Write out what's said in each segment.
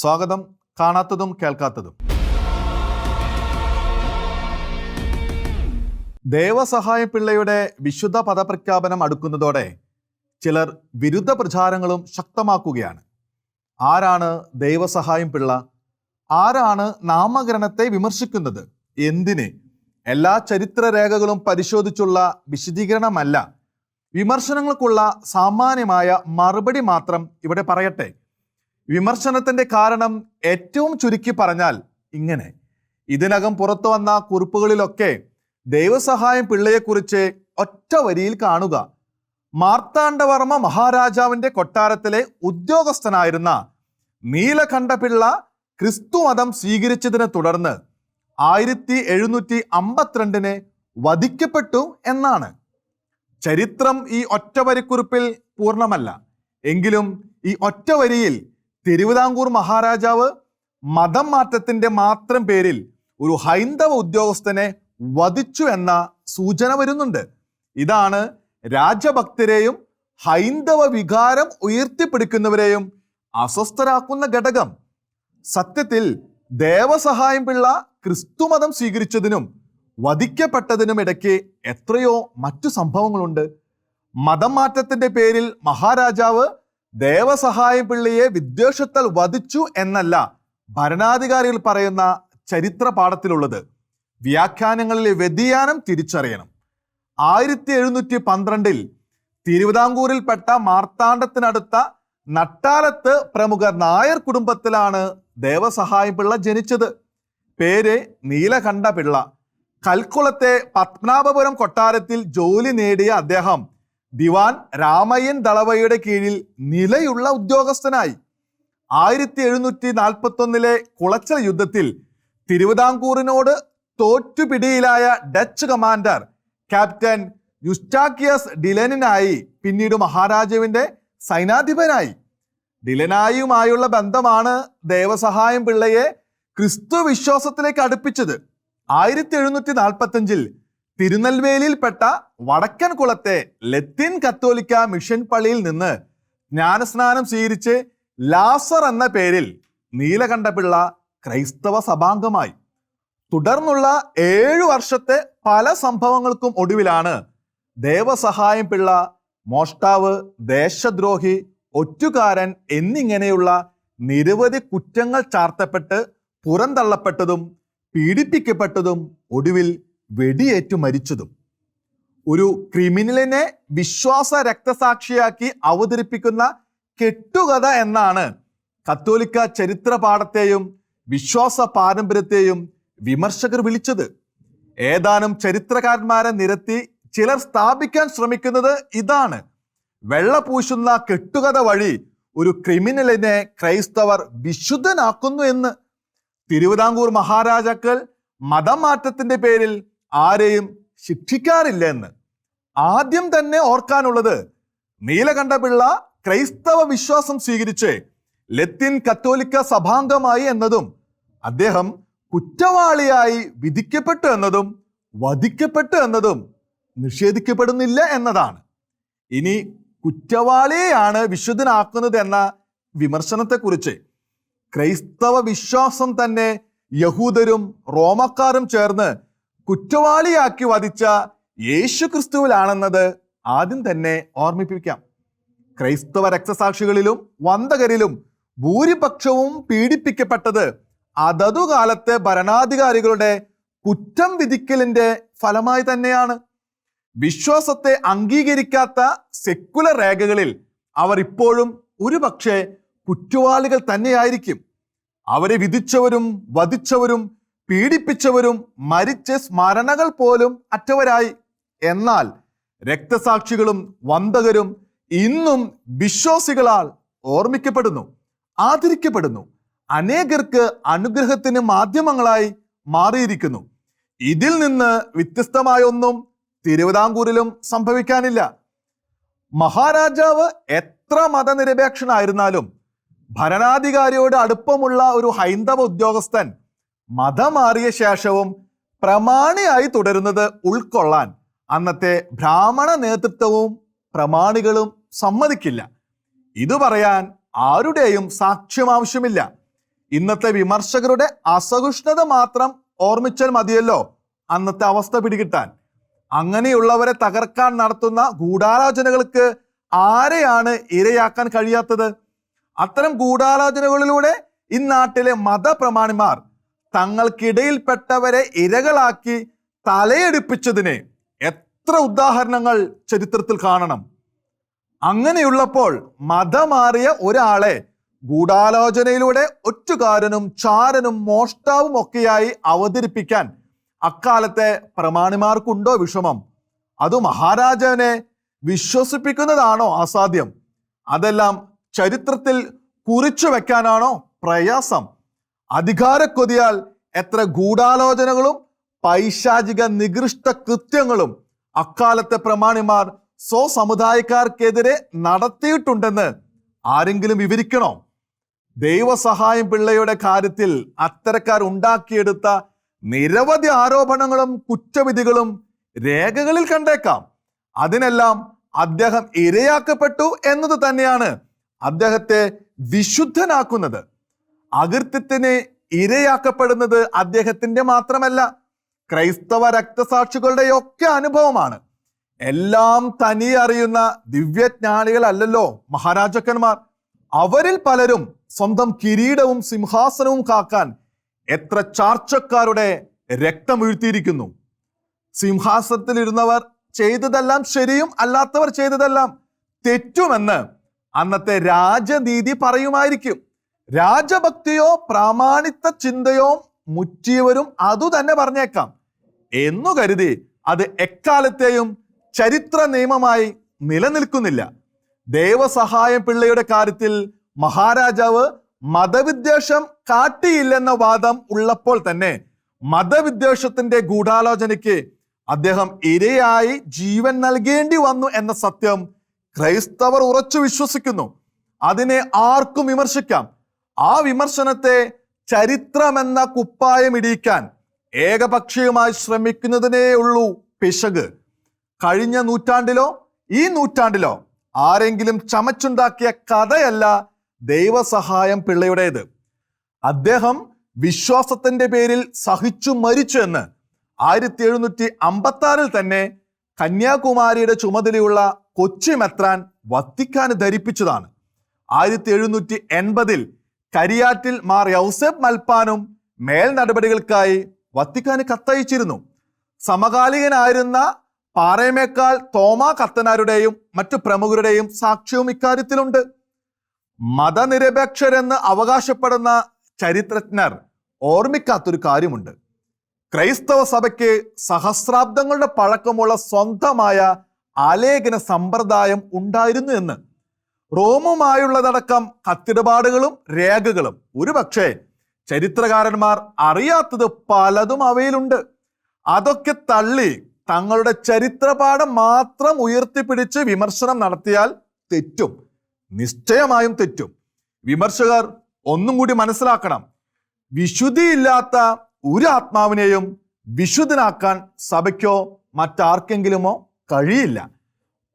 സ്വാഗതം. കാണാത്തതും കേൾക്കാത്തതും. ദേവസഹായ പിള്ളയുടെ വിശുദ്ധ പദപ്രഖ്യാപനം അടുക്കുന്നതോടെ ചിലർ വിരുദ്ധ പ്രചാരങ്ങളും ശക്തമാക്കുകയാണ്. ആരാണ് ദൈവസഹായം പിള്ള? ആരാണ് നാമകരണത്തെ വിമർശിക്കുന്നത്? എന്തിന്? എല്ലാ ചരിത്ര രേഖകളും പരിശോധിച്ചുള്ള വിശദീകരണമല്ല. വിമർശനങ്ങൾക്കുള്ള സാമാന്യമായ മറുപടി മാത്രം ഇവിടെ പറയട്ടെ. വിമർശനത്തിന്റെ കാരണം ഏറ്റവും ചുരുക്കി പറഞ്ഞാൽ ഇങ്ങനെ. ഇതിനകം പുറത്തു വന്ന കുറിപ്പുകളിലൊക്കെ ദൈവസഹായം പിള്ളയെക്കുറിച്ച് ഒറ്റ വരിയിൽ കാണുക. മാർത്താണ്ഡവർമ്മ മഹാരാജാവിന്റെ കൊട്ടാരത്തിലെ ഉദ്യോഗസ്ഥനായിരുന്ന നീലകണ്ഠപിള്ള ക്രിസ്തു മതം സ്വീകരിച്ചതിനെ തുടർന്ന് ആയിരത്തി എഴുന്നൂറ്റി അമ്പത്തിരണ്ടിന് വധിക്കപ്പെട്ടു എന്നാണ്. ചരിത്രം ഈ ഒറ്റ വരിക്കുറിപ്പിൽ പൂർണമല്ല. എങ്കിലും ഈ ഒറ്റ വരിയിൽ തിരുവിതാംകൂർ മഹാരാജാവ് മതം മാറ്റത്തിന്റെ മാത്രം പേരിൽ ഒരു ഹൈന്ദവ ഉദ്യോഗസ്ഥനെ വധിച്ചു എന്ന സൂചന വരുന്നുണ്ട്. ഇതാണ് രാജഭക്തരെയും ഹൈന്ദവ വികാരം ഉയർത്തിപ്പിടിക്കുന്നവരെയും അസ്വസ്ഥരാക്കുന്ന ഘടകം. സത്യത്തിൽ ദേവസഹായം പിള്ള ക്രിസ്തുമതം സ്വീകരിച്ചതിനും വധിക്കപ്പെട്ടതിനും ഇടയ്ക്ക് എത്രയോ മറ്റു സംഭവങ്ങളുണ്ട്. മതം മാറ്റത്തിന്റെ പേരിൽ മഹാരാജാവ് ദേവസഹായം പിള്ളയെ വിദ്വേഷത്താൽ വധിച്ചു എന്നല്ല ഭരണാധികാരികൾ പറയുന്ന ചരിത്ര പാഠത്തിലുള്ളത് വ്യാഖ്യാനങ്ങളിലെ വ്യതിയാനം തിരിച്ചറിയണം. ആയിരത്തി എഴുന്നൂറ്റി പന്ത്രണ്ടിൽ തിരുവിതാംകൂറിൽപ്പെട്ട മാർത്താണ്ഡത്തിനടുത്ത നട്ടാലത്ത് പ്രമുഖ നായർ കുടുംബത്തിലാണ് ദേവസഹായം പിള്ള ജനിച്ചത്. പേര് നീലകണ്ഠ പിള്ള കൽക്കുളത്തെ പത്മനാഭപുരം കൊട്ടാരത്തിൽ ജോലി നേടിയ അദ്ദേഹം ദിവാൻ രാമയ്യൻ ദളവയുടെ കീഴിൽ നിലയുള്ള ഉദ്യോഗസ്ഥനായി. ആയിരത്തി എഴുന്നൂറ്റി നാൽപ്പത്തി ഒന്നിലെ കുളച്ചൽ യുദ്ധത്തിൽ തിരുവിതാംകൂറിനോട് തോറ്റുപിടിയിലായ ഡച്ച് കമാൻഡർ ക്യാപ്റ്റൻ യുസ്റ്റാക്കിയസ് ഡിലനിനായി പിന്നീട് മഹാരാജാവിന്റെ സൈനാധിപനായി. ഡിലനായുമായുള്ള ബന്ധമാണ് ദേവസഹായം പിള്ളയെ ക്രിസ്തു വിശ്വാസത്തിലേക്ക് അടുപ്പിച്ചത്. ആയിരത്തി എഴുന്നൂറ്റി നാൽപ്പത്തി അഞ്ചിൽ തിരുനെൽവേലിയിൽപ്പെട്ട വടക്കൻ കുളത്തെ ലത്തിൻ കത്തോലിക്ക മിഷൻ പള്ളിയിൽ നിന്ന് ജ്ഞാനസ്നാനം സ്വീകരിച്ച് ലാസർ എന്ന പേരിൽ നീലകണ്ഠപിള്ള ക്രൈസ്തവ സഭാംഗമായി. തുടർന്നുള്ള ഏഴു വർഷത്തെ പല സംഭവങ്ങൾക്കും ഒടുവിലാണ് ദേവസഹായം പിള്ള മോഷ്ടാവ് ദേശദ്രോഹി ഒറ്റുകാരൻ എന്നിങ്ങനെയുള്ള നിരവധി കുറ്റങ്ങൾ ചാർത്തപ്പെട്ട് പുറന്തള്ളപ്പെട്ടതും പീഡിപ്പിക്കപ്പെട്ടതും ഒടുവിൽ വെടിയേറ്റു മരിച്ചതും ഒരു ക്രിമിനലിനെ വിശ്വാസ രക്തസാക്ഷിയാക്കി അവതരിപ്പിക്കുന്ന കെട്ടുകഥ എന്നാണ് കത്തോലിക്ക ചരിത്ര പാഠത്തെയും വിശ്വാസ പാരമ്പര്യത്തെയും വിമർശകർ വിളിച്ചത്. ഏതാനും ചരിത്രകാരന്മാരെ നിരത്തി ചിലർ സ്ഥാപിക്കാൻ ശ്രമിക്കുന്നത് ഇതാണ്. വെള്ള പൂശുന്ന കെട്ടുകഥ വഴി ഒരു ക്രിമിനലിനെ ക്രൈസ്തവർ വിശുദ്ധനാക്കുന്നു എന്ന്. തിരുവിതാംകൂർ മഹാരാജാക്കൾ മതമാറ്റത്തിന്റെ പേരിൽ ആരെയും ശിക്ഷിക്കാറില്ല എന്ന് ആദ്യം തന്നെ ഓർക്കാനുള്ളത് നീലകണ്ഠപിള്ള ക്രൈസ്തവ വിശ്വാസം സ്വീകരിച്ച് ലത്തിൻ കത്തോലിക്ക സഭാംഗമായി എന്നതും അദ്ദേഹം കുറ്റവാളിയായി വിധിക്കപ്പെട്ടു എന്നതും വധിക്കപ്പെട്ടു എന്നതും നിഷേധിക്കപ്പെടുന്നില്ല എന്നതാണ്. ഇനി കുറ്റവാളിയെയാണ് വിശുദ്ധനാക്കുന്നത് എന്ന വിമർശനത്തെക്കുറിച്ച് ക്രൈസ്തവ വിശ്വാസം തന്നെ യഹൂദരും റോമക്കാരും ചേർന്ന് കുറ്റവാളിയാക്കി വധിച്ച യേശു ക്രിസ്തുവിലാണെന്നത് ആദ്യം തന്നെ ഓർമ്മിപ്പിക്കാം. ക്രൈസ്തവ രക്തസാക്ഷികളിലും വന്തകരിലും ഭൂരിപക്ഷവും പീഡിപ്പിക്കപ്പെട്ടത് അതതു കാലത്തെ ഭരണാധികാരികളുടെ കുറ്റം വിധിക്കലിന്റെ ഫലമായി തന്നെയാണ്. വിശ്വാസത്തെ അംഗീകരിക്കാത്ത സെക്കുലർ രേഖകളിൽ അവർ ഇപ്പോഴും ഒരുപക്ഷെ കുറ്റവാളികൾ തന്നെയായിരിക്കും. അവരെ വിധിച്ചവരും വധിച്ചവരും പീഡിപ്പിച്ചവരും മരിച്ച സ്മരണകൾ പോലും അറ്റവരായി. എന്നാൽ രക്തസാക്ഷികളും വന്തകരും ഇന്നും വിശ്വാസികളാൽ ഓർമ്മിക്കപ്പെടുന്നു ആദരിക്കപ്പെടുന്നു അനേകർക്ക് അനുഗ്രഹത്തിന് മാധ്യമങ്ങളായി മാറിയിരിക്കുന്നു. ഇതിൽ നിന്ന് വ്യത്യസ്തമായ ഒന്നും തിരുവിതാംകൂറിലും സംഭവിക്കാനില്ല. മഹാരാജാവ് എത്ര മതനിരപേക്ഷനായിരുന്നാലും ഭരണാധികാരിയോട് അടുപ്പമുള്ള ഒരു ഹൈന്ദവ ഉദ്യോഗസ്ഥൻ മതം മാറിയ ശേഷവും പ്രമാണിയായി തുടരുന്നത് ഉൾക്കൊള്ളാൻ. അന്നത്തെ ബ്രാഹ്മണ നേതൃത്വവും പ്രമാണികളും സമ്മതിക്കില്ല. ഇത് പറയാൻ ആരുടെയും സാക്ഷ്യം ആവശ്യമില്ല. ഇന്നത്തെ വിമർശകരുടെ അസഹിഷ്ണുത മാത്രം ഓർമ്മിച്ചാൽ മതിയല്ലോ അന്നത്തെ അവസ്ഥ പിടികിട്ടാൻ. അങ്ങനെയുള്ളവരെ തകർക്കാൻ നടത്തുന്ന ഗൂഢാലോചനകൾക്ക് ആരെയാണ് ഇരയാക്കാൻ കഴിയാത്തത്? അത്തരം ഗൂഢാലോചനകളിലൂടെ ഇന്നാട്ടിലെ മതപ്രമാണിമാർ തങ്ങൾക്കിടയിൽപ്പെട്ടവരെ ഇരകളാക്കി തലയെടുപ്പിച്ചതിന് എത്ര ഉദാഹരണങ്ങൾ ചരിത്രത്തിൽ കാണണം. അങ്ങനെയുള്ളപ്പോൾ മതമാറിയ ഒരാളെ ഗൂഢാലോചനയിലൂടെ ഒറ്റുകാരനും ചാരനും മോഷ്ടാവും ഒക്കെയായി അവതരിപ്പിക്കാൻ അക്കാലത്തെ പ്രമാണിമാർക്കുണ്ടോ വിഷമം? അത് മഹാരാജാവിനെ വിശ്വസിപ്പിക്കുന്നതാണോ അസാധ്യം? അതെല്ലാം ചരിത്രത്തിൽ കുറിച്ചു വെക്കാനാണോ പ്രയാസം? അധികാരക്കൊതിയാൽ എത്ര ഗൂഢാലോചനകളും പൈശാചിക നികൃഷ്ട കൃത്യങ്ങളും അക്കാലത്തെ പ്രമാണിമാർ സ്വസമുദായക്കാർക്കെതിരെ നടത്തിയിട്ടുണ്ടെന്ന് ആരെങ്കിലും വിവരിക്കണോ? ദൈവസഹായം പിള്ളയുടെ കാര്യത്തിൽ അത്തരക്കാർ ഉണ്ടാക്കിയെടുത്ത നിരവധി ആരോപണങ്ങളും കുറ്റവിധികളും രേഖകളിൽ കണ്ടേക്കാം. അതിനെല്ലാം അദ്ദേഹം ഇരയാക്കപ്പെട്ടു എന്നത് തന്നെയാണ് അദ്ദേഹത്തെ വിശുദ്ധനാക്കുന്നത്. അകൃത്യത്തിന് ഇരയാക്കപ്പെടുന്നത് അദ്ദേഹത്തിന്റെ മാത്രമല്ല ക്രൈസ്തവ രക്തസാക്ഷികളുടെ ഒക്കെ അനുഭവമാണ്. എല്ലാം തനി അറിയുന്ന ദിവ്യജ്ഞാനികളല്ലല്ലോ മഹാരാജാക്കന്മാർ. അവരിൽ പലരും സ്വന്തം കിരീടവും സിംഹാസനവും കാക്കാൻ എത്ര ചാർച്ചക്കാരുടെ വീഴ്ത്തിയിരിക്കുന്നു സിംഹാസനത്തിലിരുന്നവർ ചെയ്തതെല്ലാം ശരിയും അല്ലാത്തവർ ചെയ്തതെല്ലാം തെറ്റുമെന്ന് അന്നത്തെ രാജനീതി പറയുമായിരിക്കും. രാജഭക്തിയോ പ്രാമാണിത്ത ചിന്തയോ മുറ്റിയവരും അതു തന്നെ പറഞ്ഞേക്കാം. എന്നു കരുതി അത് എക്കാലത്തെയും ചരിത്ര നിയമമായി നിലനിൽക്കുന്നില്ല. ദേവസഹായം പിള്ളയുടെ കാര്യത്തിൽ മഹാരാജാവ് മതവിദ്വേഷം കാട്ടിയില്ലെന്ന വാദം ഉള്ളപ്പോൾ തന്നെ മതവിദ്വേഷത്തിന്റെ ഗൂഢാലോചനയ്ക്ക് അദ്ദേഹം ഇരയായി ജീവൻ നൽകേണ്ടി വന്നു എന്ന സത്യം ക്രൈസ്തവർ ഉറച്ചു വിശ്വസിക്കുന്നു. അതിനെ ആർക്കും വിമർശിക്കാം. ആ വിമർശനത്തെ ചരിത്രമെന്ന കുപ്പായം ഇടിയിക്കാൻ ഏകപക്ഷീയമായി ശ്രമിക്കുന്നതിനേ ഉള്ളൂ പിശക്. കഴിഞ്ഞ നൂറ്റാണ്ടിലോ ഈ നൂറ്റാണ്ടിലോ ആരെങ്കിലും ചമച്ചുണ്ടാക്കിയ കഥയല്ല ദൈവസഹായം പിള്ളയുടേത്. അദ്ദേഹം വിശ്വാസത്തിന്റെ പേരിൽ സഹിച്ചു മരിച്ചു എന്ന് ആയിരത്തി എഴുന്നൂറ്റി അമ്പത്തി ആറിൽ തന്നെ കന്യാകുമാരിയുടെ ചുമതലയുള്ള കൊച്ചി മെത്രാൻ വത്തിക്കാന് ധരിപ്പിച്ചതാണ്. ആയിരത്തി എഴുന്നൂറ്റി എൺപതിൽ കരിയാറ്റിൽ മാർ യൗസഫ് മൽപ്പാനും മേൽ നടപടികൾക്കായി വത്തിക്കാന് കത്തയച്ചിരുന്നു. സമകാലികനായിരുന്ന പാറയമേക്കാൾ തോമാ കത്തനാരുടെയും മറ്റു പ്രമുഖരുടെയും സാക്ഷ്യവും ഇക്കാര്യത്തിലുണ്ട്. മതനിരപേക്ഷരെന്ന് അവകാശപ്പെടുന്ന ചരിത്രജ്ഞർ ഓർമ്മിക്കാത്തൊരു കാര്യമുണ്ട്. ക്രൈസ്തവ സഭയ്ക്ക് സഹസ്രാബ്ദങ്ങളുടെ പഴക്കമുള്ള സ്വന്തമായ ആലേഖന സമ്പ്രദായം ഉണ്ടായിരുന്നു എന്ന്. റോമുമായുള്ളതടക്കം കത്തിടപാടുകളും രേഖകളും. ഒരുപക്ഷെ ചരിത്രകാരന്മാർ അറിയാത്തത് പലതും അവയിലുണ്ട്. അതൊക്കെ തള്ളി തങ്ങളുടെ ചരിത്രപാഠം മാത്രം ഉയർത്തിപ്പിടിച്ച് വിമർശനം നടത്തിയാൽ തെറ്റും. നിശ്ചയമായും തെറ്റും. വിമർശകർ ഒന്നും കൂടി മനസ്സിലാക്കണം. വിശുദ്ധിയില്ലാത്ത ഒരു ആത്മാവിനെയും വിശുദ്ധനാക്കാൻ സഭയ്ക്കോ മറ്റാർക്കെങ്കിലുമോ കഴിയില്ല.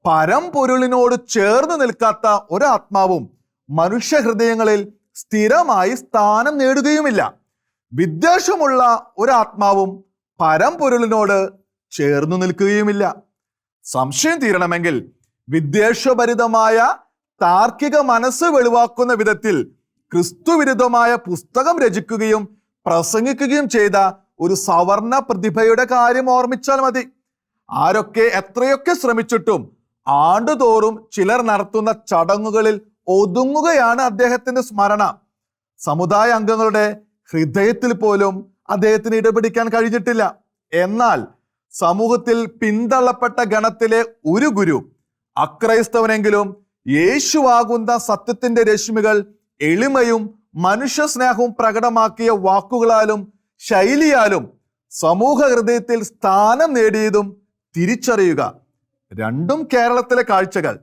പരമ്പൊരുളിനോട് ചേർന്ന് നിൽക്കാത്ത ഒരാത്മാവും മനുഷ്യ ഹൃദയങ്ങളിൽ സ്ഥിരമായി സ്ഥാനം നേടുകയുമില്ല. വിദ്വേഷമുള്ള ഒരാത്മാവും പരംപൊരുളിനോട് ചേർന്നു നിൽക്കുകയുമില്ല. സംശയം തീരണമെങ്കിൽ വിദ്വേഷഭരിതമായ താർക്കിക മനസ്സ് വെളിവാക്കുന്ന വിധത്തിൽ ക്രിസ്തുവിരുദ്ധമായ പുസ്തകം രചിക്കുകയും പ്രസംഗിക്കുകയും ചെയ്ത ഒരു സവർണ പ്രതിഭയുടെ കാര്യം ഓർമ്മിച്ചാൽ മതി. ആരൊക്കെ എത്രയൊക്കെ ശ്രമിച്ചിട്ടും ആണ്ടുതോറും ചിലർ നടത്തുന്ന ചടങ്ങുകളിൽ ഒതുങ്ങുകയാണ് അദ്ദേഹത്തിന്റെ സ്മരണ. സമുദായ അംഗങ്ങളുടെ ഹൃദയത്തിൽ പോലും അദ്ദേഹത്തിന് ഇടപിടിക്കാൻ കഴിഞ്ഞിട്ടില്ല. എന്നാൽ സമൂഹത്തിൽ പിന്തള്ളപ്പെട്ട ഗണത്തിലെ ഒരു ഗുരു അക്രൈസ്തവനെങ്കിലും യേശുവാകുന്ന സത്യത്തിന്റെ രശ്മികൾ എളിമയും മനുഷ്യ സ്നേഹവും പ്രകടമാക്കിയ വാക്കുകളാലും ശൈലിയാലും സമൂഹ ഹൃദയത്തിൽ സ്ഥാനം നേടിയതും തിരിച്ചറിയുക. രണ്ടും കേരളത്തിലെ കാഴ്ചകൾ.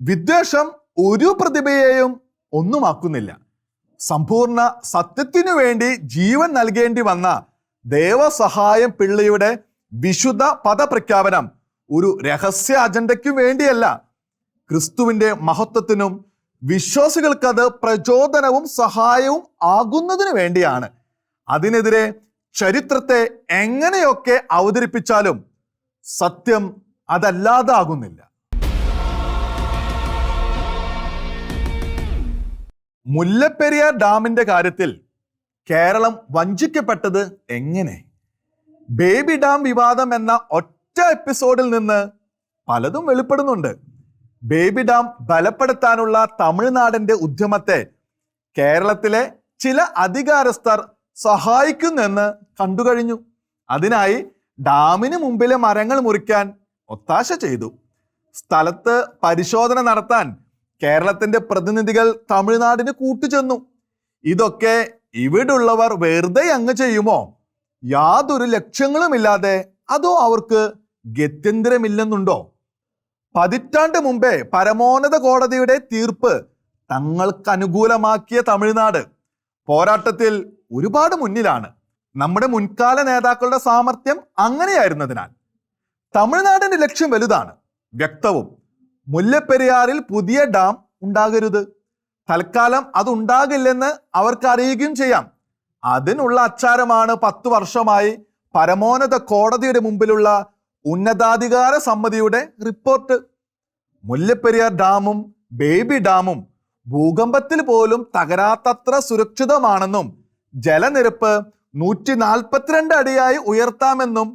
വിദ്വേഷം ഒരു പ്രതിഭയെയും ഒന്നുമാക്കുന്നില്ല. സമ്പൂർണ സത്യത്തിനു വേണ്ടി ജീവൻ നൽകേണ്ടി വന്ന ദേവസഹായം പിള്ളയുടെ വിശുദ്ധ പദപ്രഖ്യാപനം ഒരു രഹസ്യ അജണ്ടയ്ക്കും വേണ്ടിയല്ല. ക്രിസ്തുവിന്റെ മഹത്വത്തിനും വിശ്വാസികൾക്കത് പ്രചോദനവും സഹായവും ആകുന്നതിനു വേണ്ടിയാണ്. അതിനെതിരെ ചരിത്രത്തെ എങ്ങനെയൊക്കെ അവതരിപ്പിച്ചാലും സത്യം അതല്ലാതാകുന്നില്ല. മുല്ലപ്പെരിയാർ ഡാമിന്റെ കാര്യത്തിൽ കേരളം വഞ്ചിക്കപ്പെട്ടത് എങ്ങനെ? ബേബി ഡാം വിവാദം എന്ന ഒറ്റ എപ്പിസോഡിൽ നിന്ന് പലതും വെളിപ്പെടുന്നുണ്ട്. ബേബി ഡാം ബലപ്പെടുത്താനുള്ള തമിഴ്നാടിന്റെ ഉദ്യമത്തെ കേരളത്തിലെ ചില അധികാരസ്ഥർ സഹായിക്കുന്നെന്ന് കണ്ടുകഴിഞ്ഞു. അതിനായി ഡാമിന് മുമ്പിലെ മരങ്ങൾ മുറിക്കാൻ ഒത്താശ ചെയ്തു. സ്ഥലത്ത് പരിശോധന നടത്താൻ കേരളത്തിന്റെ പ്രതിനിധികൾ തമിഴ്നാടിന് കൂട്ടുചെന്നു. ഇതൊക്കെ ഇവിടുള്ളവർ വെറുതെ അങ്ങ് ചെയ്യുമോ? യാതൊരു ലക്ഷ്യങ്ങളുമില്ലാതെ അതോ അവർക്ക് ഗത്യന്തരമില്ലെന്നുണ്ടോ? പതിറ്റാണ്ട് മുമ്പേ പരമോന്നത കോടതിയുടെ തീർപ്പ് തങ്ങൾക്ക് അനുകൂലമാക്കിയ തമിഴ്നാട് പോരാട്ടത്തിൽ ഒരുപാട് മുന്നിലാണ്. നമ്മുടെ മുൻകാല നേതാക്കളുടെ സാമർഥ്യം അങ്ങനെയായിരുന്നതിനാൽ. തമിഴ്നാടിന്റെ ലക്ഷ്യം വലുതാണ്. വ്യക്തവും. മുല്ലപ്പെരിയാറിൽ പുതിയ ഡാം ഉണ്ടാകരുത്. തൽക്കാലം അത് ഉണ്ടാകില്ലെന്ന് അവർക്ക് അറിയുകയും ചെയ്യാം. അതിനുള്ള അച്ചാരമാണ് പത്ത് വർഷമായി പരമോന്നത കോടതിയുടെ മുമ്പിലുള്ള ഉന്നതാധികാര സമ്മതിയുടെ റിപ്പോർട്ട്. മുല്ലപ്പെരിയാർ ഡാമും ബേബി ഡാമും ഭൂകമ്പത്തിൽ പോലും തകരാത്തത്ര സുരക്ഷിതമാണെന്നും ജലനിരപ്പ് നൂറ്റി നാൽപ്പത്തിരണ്ട് അടിയായി ഉയർത്താമെന്നും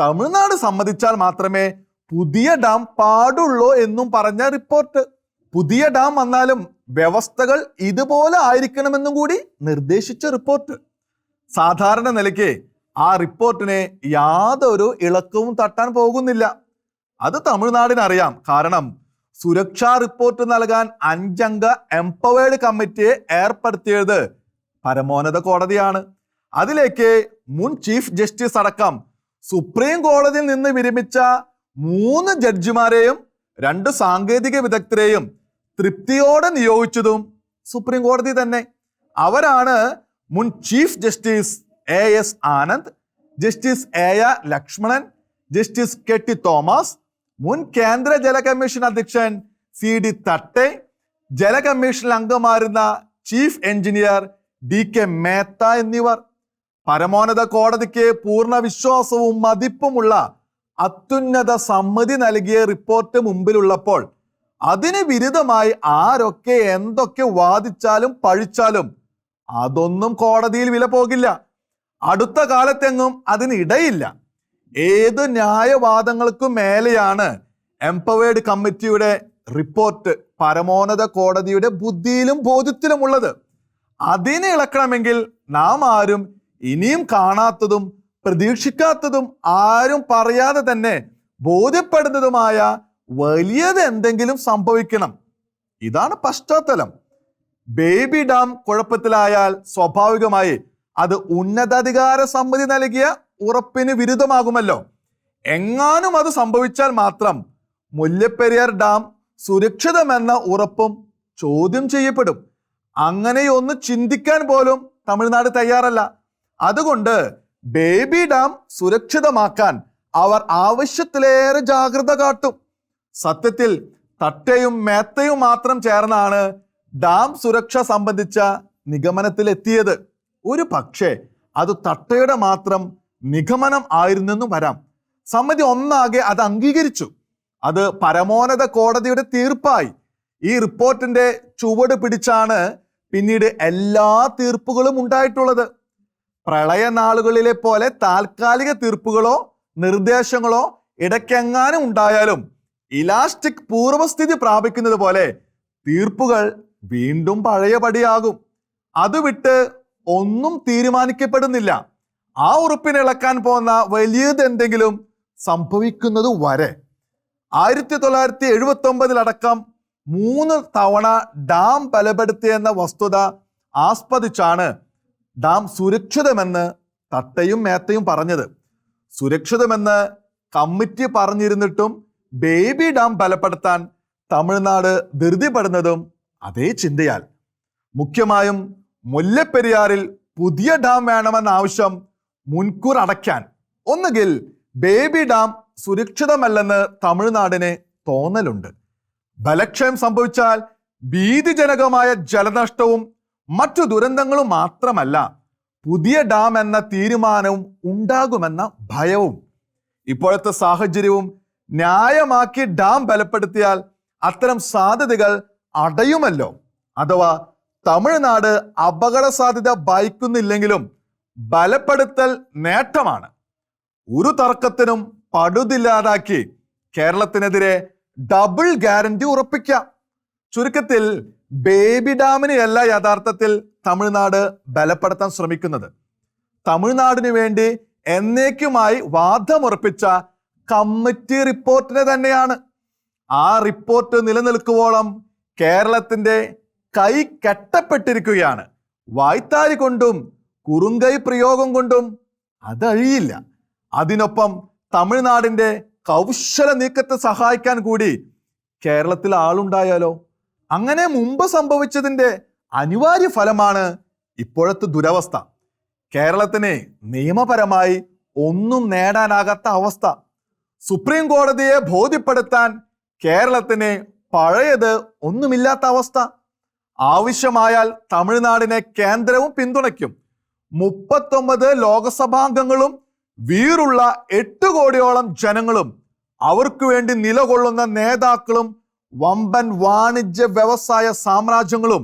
തമിഴ്നാട് സമ്മതിച്ചാൽ മാത്രമേ പുതിയ ഡാം പാടുള്ളൂ എന്നും പറഞ്ഞ റിപ്പോർട്ട് പുതിയ ഡാം വന്നാലും വ്യവസ്ഥകൾ ഇതുപോലെ ആയിരിക്കണമെന്നും കൂടി നിർദ്ദേശിച്ച റിപ്പോർട്ട് സാധാരണ നിലയ്ക്ക് ആ റിപ്പോർട്ടിനെ യാതൊരു ഇളക്കവും തട്ടാൻ പോകുന്നില്ല. അത് തമിഴ്നാടിനറിയാം. കാരണം സുരക്ഷാ റിപ്പോർട്ട് നൽകാൻ അഞ്ചംഗ എംപവേർഡ് കമ്മിറ്റിയെ ഏർപ്പെടുത്തിയത് പരമോന്നത കോടതിയാണ്. അതിലേക്ക് മുൻ ചീഫ് ജസ്റ്റിസ് അടക്കം സുപ്രീം കോടതിയിൽ നിന്ന് വിരമിച്ച മൂന്ന് ജഡ്ജിമാരെയും രണ്ട് സാങ്കേതിക വിദഗ്ധരെയും തൃപ്തിയോടെ നിയോഗിച്ചതും സുപ്രീം കോടതി തന്നെ. അവരാണ് മുൻ chief justice A S Anand justice A R Lakshmanan justice K T Thomas മുൻ കേന്ദ്ര ജല കമ്മീഷൻ അധ്യക്ഷൻ സി ഡി തട്ടെ ജല കമ്മീഷൻ അംഗമായിരുന്ന chief engineer D K Mehta എന്നിവർ. പരമോന്നത കോടതിക്ക് പൂർണ വിശ്വാസവും മതിപ്പുമുള്ള അത്യുന്നത സമ്മതി നൽകിയ റിപ്പോർട്ട് മുമ്പിലുള്ളപ്പോൾ അതിന് വിരുദ്ധമായി ആരൊക്കെ എന്തൊക്കെ വാദിച്ചാലും പഴിച്ചാലും അതൊന്നും കോടതിയിൽ വില പോകില്ല. അടുത്ത കാലത്തെങ്ങും അതിനിടയില്ല ഏത് ന്യായവാദങ്ങൾക്കും മേലെയാണ് എംപവേർഡ് കമ്മിറ്റിയുടെ റിപ്പോർട്ട് പരമോന്നത കോടതിയുടെ ബുദ്ധിയിലും ബോധ്യത്തിലുമുള്ളത്. അതിനെ ഇളക്കണമെങ്കിൽ നാം ആരും ഇനിയും കാണാത്തതും പ്രതീക്ഷിക്കാത്തതും ആരും പറയാതെ തന്നെ ബോധ്യപ്പെടുന്നതുമായ വലിയത് എന്തെങ്കിലും സംഭവിക്കണം. ഇതാണ് പശ്ചാത്തലം. ബേബി ഡാം കുഴപ്പത്തിലായാൽ സ്വാഭാവികമായി അത് ഉന്നതാധികാര സമ്മതി നൽകിയ ഉറപ്പിന് വിരുദ്ധമാകുമല്ലോ. എങ്ങാനും അത് സംഭവിച്ചാൽ മാത്രം മുല്ലപ്പെരിയാർ ഡാം സുരക്ഷിതമെന്ന ഉറപ്പും ചോദ്യം ചെയ്യപ്പെടും. അങ്ങനെയൊന്ന് ചിന്തിക്കാൻ പോലും തമിഴ്നാട് തയ്യാറല്ല. അതുകൊണ്ട് ബേബി ഡാം സുരക്ഷിതമാക്കാൻ അവർ ആവശ്യത്തിലേറെ ജാഗ്രത കാട്ടും. സത്യത്തിൽ തട്ടയും മേത്തയും മാത്രം ചേർന്നാണ് ഡാം സുരക്ഷ സംബന്ധിച്ച നിഗമനത്തിലെത്തിയത്. ഒരു പക്ഷേ അത് തട്ടയുടെ മാത്രം നിഗമനം ആയിരുന്നെന്നും വരാം. സമിതി ഒന്നാകെ അത് അംഗീകരിച്ചു. അത് പരമോന്നത കോടതിയുടെ തീർപ്പായി. ഈ റിപ്പോർട്ടിന്റെ ചുവട് പിടിച്ചാണ് പിന്നീട് എല്ലാ തീർപ്പുകളും ഉണ്ടായിട്ടുള്ളത്. പ്രളയ നാളുകളിലെ പോലെ താൽക്കാലിക തീർപ്പുകളോ നിർദ്ദേശങ്ങളോ ഇടയ്ക്കെങ്ങാനും ഉണ്ടായാലും ഇലാസ്റ്റിക് പൂർവസ്ഥിതി പ്രാപിക്കുന്നത് പോലെ തീർപ്പുകൾ വീണ്ടും പഴയപടിയാകും. അത് വിട്ട് ഒന്നും തീരുമാനിക്കപ്പെടുന്നില്ല. ആ ഉറപ്പിനിളക്കാൻ പോകുന്ന വലിയതെന്തെങ്കിലും സംഭവിക്കുന്നത് വരെ. ആയിരത്തി തൊള്ളായിരത്തി എഴുപത്തി ഒമ്പതിലടക്കം മൂന്ന് തവണ ഡാം ബലപ്പെടുത്തിയെന്ന വസ്തുത ആസ്പദിച്ചാണ് ഡാം സുരക്ഷിതമെന്ന് തട്ടയും മേത്തയും പറഞ്ഞത്. സുരക്ഷിതമെന്ന് കമ്മിറ്റി പറഞ്ഞിരുന്നിട്ടും ബേബി ഡാം ബലപ്പെടുത്താൻ തമിഴ്നാട് ധൃതിപ്പെടുന്നതും അതേ ചിന്തയാൽ. മുഖ്യമായും മുല്ലപ്പെരിയാറിൽ പുതിയ ഡാം വേണമെന്ന ആവശ്യം മുൻകൂർ അടയ്ക്കാൻ. ഒന്നുകിൽ ബേബി ഡാം സുരക്ഷിതമല്ലെന്ന് തമിഴ്നാടിന് തോന്നലുണ്ട്. ബലക്ഷയം സംഭവിച്ചാൽ ഭീതിജനകമായ ജലനഷ്ടവും മറ്റു ദുരന്തങ്ങളും മാത്രമല്ല പുതിയ ഡാം എന്ന തീരുമാനവും ഉണ്ടാകുമെന്ന ഭയവും. ഇപ്പോഴത്തെ സാഹചര്യവും ന്യായമാക്കി ഡാം ബലപ്പെടുത്തിയാൽ അത്തരം സാധ്യതകൾ അടയുമല്ലോ. അഥവാ തമിഴ്നാട് അപകട സാധ്യത ഭയക്കുന്നില്ലെങ്കിലും ബലപ്പെടുത്തൽ നേട്ടമാണ്. ഒരു തർക്കത്തിനും പടുതില്ലാതാക്കി കേരളത്തിനെതിരെ ഡബിൾ ഗ്യാരണ്ടി ഉറപ്പിക്കാം. ചുരുക്കത്തിൽ ബേബി ഡാമിനെയല്ല യഥാർത്ഥത്തിൽ തമിഴ്നാട് ബലപ്പെടുത്താൻ ശ്രമിക്കുന്നത്. തമിഴ്നാടിന് വേണ്ടി എന്നേക്കുമായി വാദമുറപ്പിച്ച കമ്മിറ്റി റിപ്പോർട്ടിനെ തന്നെയാണ്. ആ റിപ്പോർട്ട് നിലനിൽക്കുവോളം കേരളത്തിന്റെ കൈ കെട്ടപ്പെട്ടിരിക്കുകയാണ്. വായ്ത്താരി കൊണ്ടും കുറുങ്കൈ പ്രയോഗം കൊണ്ടും അതഴിയില്ല. അതിനൊപ്പം തമിഴ്നാടിന്റെ കൗശല നീക്കത്തെ സഹായിക്കാൻ കൂടി കേരളത്തിൽ ആളുണ്ടായാലോ? അങ്ങനെ മുമ്പ് സംഭവിച്ചതിന്റെ അനിവാര്യ ഫലമാണ് ഇപ്പോഴത്തെ ദുരവസ്ഥ. കേരളത്തിന് നിയമപരമായി ഒന്നും നേടാനാകാത്ത അവസ്ഥ. സുപ്രീം കോടതിയെ ബോധ്യപ്പെടുത്താൻ കേരളത്തിന് പഴയത് ഒന്നുമില്ലാത്ത അവസ്ഥ. ആവശ്യമായാൽ തമിഴ്നാടിനെ കേന്ദ്രവും പിന്തുണയ്ക്കും. മുപ്പത്തൊമ്പത് ലോകസഭാംഗങ്ങളും വീറുള്ള എട്ട് കോടിയോളം ജനങ്ങളും അവർക്ക് വേണ്ടി നിലകൊള്ളുന്ന നേതാക്കളും വമ്പൻ വാണിജ്യ വ്യവസായ സാമ്രാജ്യങ്ങളും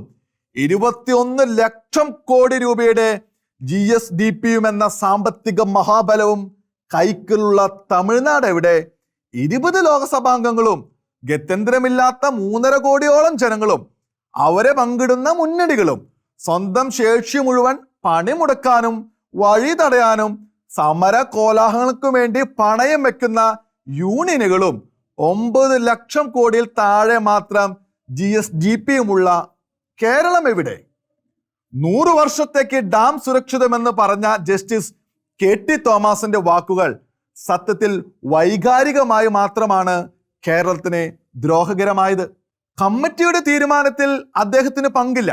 ഇരുപത്തിയൊന്ന് ലക്ഷം കോടി രൂപയുടെ ജി എസ് ഡി പിയും എന്ന സാമ്പത്തിക മഹാബലവും കൈക്കലുള്ള തമിഴ്നാട് എവിടെ? ഇരുപത് ലോകസഭാംഗങ്ങളും ഗത്യന്തരമില്ലാത്ത മൂന്നര കോടിയോളം ജനങ്ങളും അവരെ പങ്കിടുന്ന മുന്നണികളും സ്വന്തം ശേഷി മുഴുവൻ പണിമുടക്കാനും വഴി തടയാനും സമര കോലാഹലങ്ങൾക്കു വേണ്ടി പണയം വെക്കുന്ന യൂണിയനുകളും ഒമ്പത് ലക്ഷം കോടിയിൽ താഴെ മാത്രം ജി എസ് ജി പിയുമുള്ള കേരളം എവിടെ? നൂറു വർഷത്തേക്ക് ഡാം സുരക്ഷിതമെന്ന് പറഞ്ഞ ജസ്റ്റിസ് കെ ടി തോമസിന്റെ വാക്കുകൾ സത്യത്തിൽ വൈകാരികമായി മാത്രമാണ് കേരളത്തിന് ദ്രോഹകരമായത്. കമ്മിറ്റിയുടെ തീരുമാനത്തിൽ അദ്ദേഹത്തിന് പങ്കില്ല.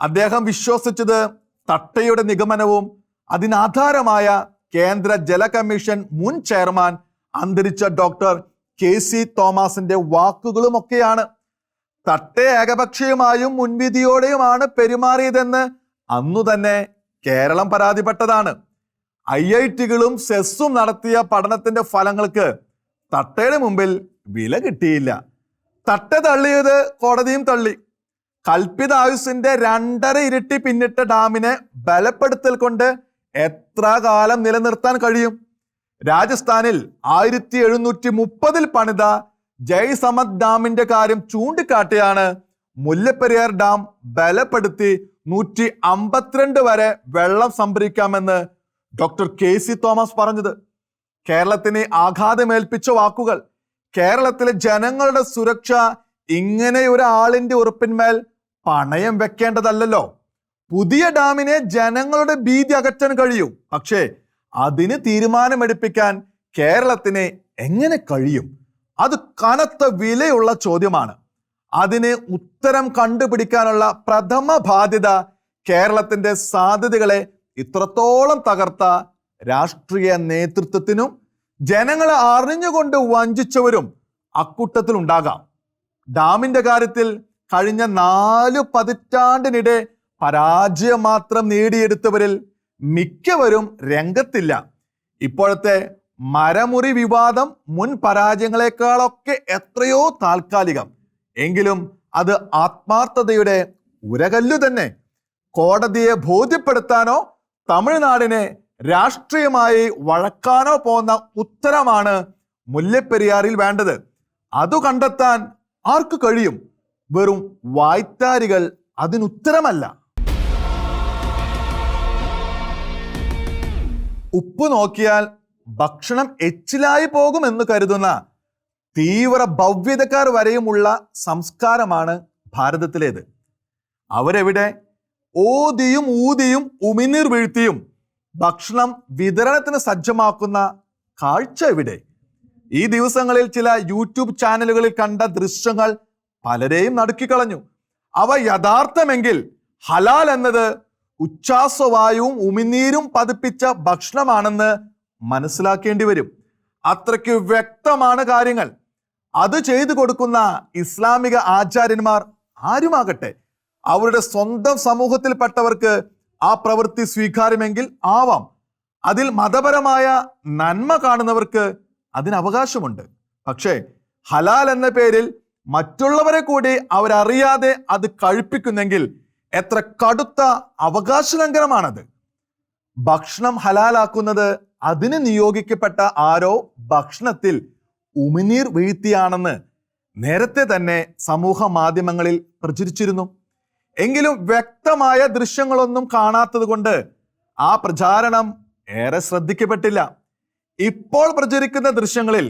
അദ്ദേഹം വിശ്വസിച്ചത് തട്ടയുടെ നിഗമനവും അതിനാധാരമായ കേന്ദ്ര ജല കമ്മീഷൻ മുൻ ചെയർമാൻ അന്തരിച്ച ഡോക്ടർ കെ സി തോമസിന്റെ വാക്കുകളുമൊക്കെയാണ്. തട്ടെ ഏകപക്ഷീയമായും മുൻവിധിയോടെയുമാണ് പെരുമാറിയതെന്ന് അന്നു തന്നെ കേരളം പരാതിപ്പെട്ടതാണ്. ഐ ഐ ടികളും സെസ്സും നടത്തിയ പഠനത്തിന്റെ ഫലങ്ങൾക്ക് തട്ടയുടെ മുമ്പിൽ വില കിട്ടിയില്ല. തട്ട തള്ളിയത് കോടതിയും തള്ളി. കൽപ്പിത ആയുസിന്റെ രണ്ടര ഇരട്ടി പിന്നിട്ട ഡാമിനെ ബലപ്പെടുത്തൽ കൊണ്ട് എത്ര കാലം നിലനിർത്താൻ കഴിയും? രാജസ്ഥാനിൽ ആയിരത്തി എഴുന്നൂറ്റി മുപ്പതിൽ പണിത ജയ്സമത് ഡാമിന്റെ കാര്യം ചൂണ്ടിക്കാട്ടിയാണ് മുല്ലപ്പെരിയാർ ഡാം ബലപ്പെടുത്തി നൂറ്റി അമ്പത്തിരണ്ട് വരെ വെള്ളം സംഭരിക്കാമെന്ന് ഡോക്ടർ കെ സി തോമസ് പറഞ്ഞത്. കേരളത്തിന് ആഘാതമേൽപ്പിച്ച വാക്കുകൾ കേരളത്തിലെ ജനങ്ങളുടെ സുരക്ഷ ഇങ്ങനെ ഒരാളിന്റെ ഉറപ്പിന്മേൽ പണയം വെക്കേണ്ടതല്ലോ പുതിയ ഡാമിനെ ജനങ്ങളുടെ ഭീതി അകറ്റാൻ കഴിയും. പക്ഷേ അതിന് തീരുമാനമെടുപ്പിക്കാൻ കേരളത്തിന് എങ്ങനെ കഴിയും? അത് കനത്ത വിലയുള്ള ചോദ്യമാണ്. അതിന് ഉത്തരം കണ്ടുപിടിക്കാനുള്ള പ്രഥമ ബാധ്യത കേരളത്തിന്റെ സാധ്യതകളെ ഇത്രത്തോളം തകർത്ത രാഷ്ട്രീയ നേതൃത്വത്തിനും ജനങ്ങളെ അറിഞ്ഞുകൊണ്ട് വഞ്ചിച്ചവരും അക്കൂട്ടത്തിൽ ഉണ്ടാകാം ഡാമിന്റെ കാര്യത്തിൽ കഴിഞ്ഞ നാല് പതിറ്റാണ്ടിനിടെ പരാജയം മാത്രം നേടിയെടുത്തവരിൽ മിക്കവരും രംഗത്തില്ല. ഇപ്പോഴത്തെ മരമുറി വിവാദം മുൻ പരാജയങ്ങളെക്കാളൊക്കെ എത്രയോ താൽക്കാലികം. എങ്കിലും അത് ആത്മാർത്ഥതയുടെ ഉരകല്ലു തന്നെ. കോടതിയെ ബോധ്യപ്പെടുത്താനോ തമിഴ്നാടിനെ രാഷ്ട്രീയമായി വഴക്കാനോ പോകുന്ന ഉത്തരമാണ് മുല്ലപ്പെരിയാറിൽ വേണ്ടത്. അതു കണ്ടെത്താൻ ആർക്ക് കഴിയും? വെറും വായ്ത്താരികൾ അതിനുത്തരമല്ല. ഉപ്പ് നോക്കിയാൽ ഭക്ഷണം എച്ചിലായി പോകുമെന്ന് കരുതുന്ന തീവ്ര ഭവ്യതക്കാർ വരെയുമുള്ള സംസ്കാരമാണ് ഭാരതത്തിലേത്. അവരെവിടെ ഓതിയും ഊതിയും ഉമിനീർ വീഴ്ത്തിയും ഭക്ഷണം വിതരണത്തിന് സജ്ജമാക്കുന്ന കാഴ്ച എവിടെ? ഈ ദിവസങ്ങളിൽ ചില യൂട്യൂബ് ചാനലുകളിൽ കണ്ട ദൃശ്യങ്ങൾ പലരെയും നടുക്കിക്കളഞ്ഞു. അവ യഥാർത്ഥമെങ്കിൽ ഹലാൽ എന്നത് ഉച്ഛ്വാസവായുവും ഉമിനീരും പതിപ്പിച്ച ഭക്ഷണമാണെന്ന് മനസ്സിലാക്കേണ്ടി വരും. അത്രയ്ക്ക് വ്യക്തമാണ് കാര്യങ്ങൾ. അത് ചെയ്തു കൊടുക്കുന്ന ഇസ്ലാമിക ആചാര്യന്മാർ ആരുമാകട്ടെ? അവരുടെ സ്വന്തം സമൂഹത്തിൽപ്പെട്ടവർക്ക് ആ പ്രവൃത്തി സ്വീകാര്യമെങ്കിൽ ആവാം. അതിൽ മതപരമായ നന്മ കാണുന്നവർക്ക് അതിന് അവകാശമുണ്ട്. പക്ഷേ ഹലാൽ എന്ന പേരിൽ മറ്റുള്ളവരെ കൂടി അവരറിയാതെ അത് കഴിപ്പിക്കുന്നെങ്കിൽ എത്ര കടുത്ത അവകാശ ലംഘനമാണത് ഭക്ഷണം ഹലാലാക്കുന്നത് അതിന് നിയോഗിക്കപ്പെട്ട ആരോ ഭക്ഷണത്തിൽ ഉമിനീർ വീഴ്ത്തിയാണെന്ന് നേരത്തെ തന്നെ സമൂഹ മാധ്യമങ്ങളിൽ പ്രചരിച്ചിരുന്നു. എങ്കിലും വ്യക്തമായ ദൃശ്യങ്ങളൊന്നും കാണാത്തത് കൊണ്ട് ആ പ്രചാരണം ഏറെ ശ്രദ്ധിക്കപ്പെട്ടില്ല. ഇപ്പോൾ പ്രചരിക്കുന്ന ദൃശ്യങ്ങളിൽ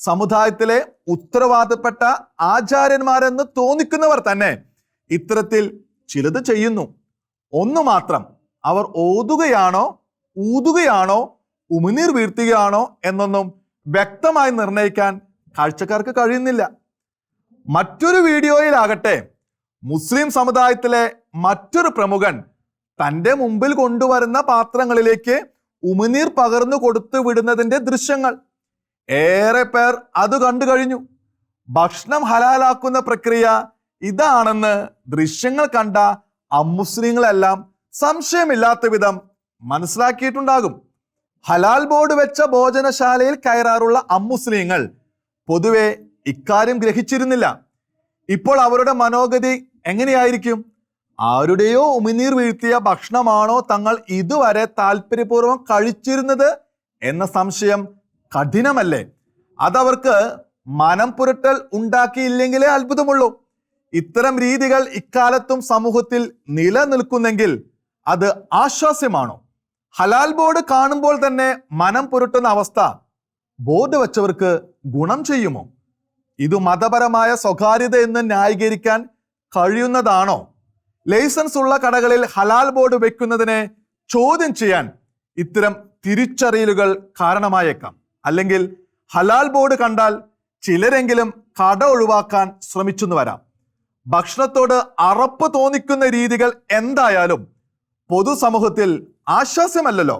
സമുദായത്തിലെ ഉത്തരവാദപ്പെട്ട ആചാര്യന്മാരെന്ന് തോന്നിക്കുന്നവർ തന്നെ ഇത്തരത്തിൽ ചിലത് ചെയ്യുന്നു. ഒന്ന് മാത്രം അവർ ഓതുകയാണോ ഊതുകയാണോ ഉമിനീർ വീഴ്ത്തുകയാണോ എന്നൊന്നും വ്യക്തമായി നിർണയിക്കാൻ കാഴ്ചക്കാർക്ക് കഴിയുന്നില്ല. മറ്റൊരു വീഡിയോയിലാകട്ടെ മുസ്ലിം സമുദായത്തിലെ മറ്റൊരു പ്രമുഖൻ തന്റെ മുമ്പിൽ കൊണ്ടുവരുന്ന പാത്രങ്ങളിലേക്ക് ഉമിനീർ പകർന്നു കൊടുത്തു വിടുന്നതിന്റെ ദൃശ്യങ്ങൾ. ഏറെ പേർ അത് കണ്ടു കഴിഞ്ഞു. ഭക്ഷണം ഹലാലാക്കുന്ന പ്രക്രിയ ഇതാണെന്ന് ദൃശ്യങ്ങൾ കണ്ട അമുസ്ലിങ്ങളെല്ലാം സംശയമില്ലാത്ത വിധം മനസ്സിലാക്കിയിട്ടുണ്ടാകും. ഹലാൽ ബോർഡ് വെച്ച ഭോജനശാലയിൽ കയറാറുള്ള അമുസ്ലിങ്ങൾ പൊതുവെ ഇക്കാര്യം ഗ്രഹിച്ചിരുന്നില്ല. ഇപ്പോൾ അവരുടെ മനോഗതി എങ്ങനെയായിരിക്കും? ആരുടെയോ ഉമിനീർ വീഴ്ത്തിയ ഭക്ഷണമാണോ തങ്ങൾ ഇതുവരെ താല്പര്യപൂർവം കഴിച്ചിരുന്നത് എന്ന സംശയം കഠിനമല്ലേ? അതവർക്ക് മനം പുരട്ടൽ ഉണ്ടാക്കിയില്ലെങ്കിലേ അത്ഭുതമുള്ളൂ. ഇത്തരം രീതികൾ ഇക്കാലത്തും സമൂഹത്തിൽ നിലനിൽക്കുന്നെങ്കിൽ അത് ആശ്വാസ്യമാണോ? ഹലാൽ ബോർഡ് കാണുമ്പോൾ തന്നെ മനം പുരട്ടുന്ന അവസ്ഥ ബോർഡ് വെച്ചവർക്ക് ഗുണം ചെയ്യുമോ? ഇത് മതപരമായ സ്വകാര്യത എന്ന് ന്യായീകരിക്കാൻ കഴിയുന്നതാണോ? ലൈസൻസ് ഉള്ള കടകളിൽ ഹലാൽ ബോർഡ് വെക്കുന്നതിനെ ചോദ്യം ചെയ്യാൻ ഇത്തരം തിരിച്ചറിയലുകൾ കാരണമായേക്കാം. അല്ലെങ്കിൽ ഹലാൽ ബോർഡ് കണ്ടാൽ ചിലരെങ്കിലും കട ഒഴിവാക്കാൻ ശ്രമിച്ചെന്ന് വരാം. ഭക്ഷണത്തോട് അറപ്പ് തോന്നിക്കുന്ന രീതികൾ എന്തായാലും പൊതുസമൂഹത്തിൽ ആശ്വാസമല്ലല്ലോ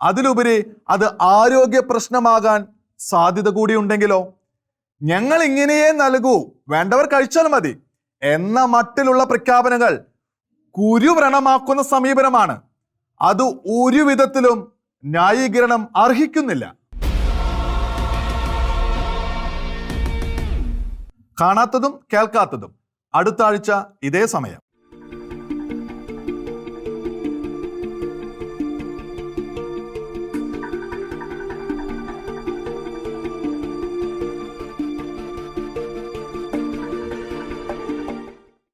അതിലുപരി അത് ആരോഗ്യ പ്രശ്നമാകാൻ സാധ്യത കൂടിയുണ്ടെങ്കിലോ ഞങ്ങൾ ഇങ്ങനെയേ നൽകൂ. വേണ്ടവർ കഴിച്ചാൽ മതി. എന്ന മട്ടിലുള്ള പ്രഖ്യാപനങ്ങൾ കുരുവ്രണമാക്കുന്ന സമീപനമാണ്. അത് ഒരു വിധത്തിലും ന്യായീകരണം അർഹിക്കുന്നില്ല. കാണാത്തതും കേൾക്കാത്തതും. അടുത്ത ആഴ്ച ഇതേ സമയം.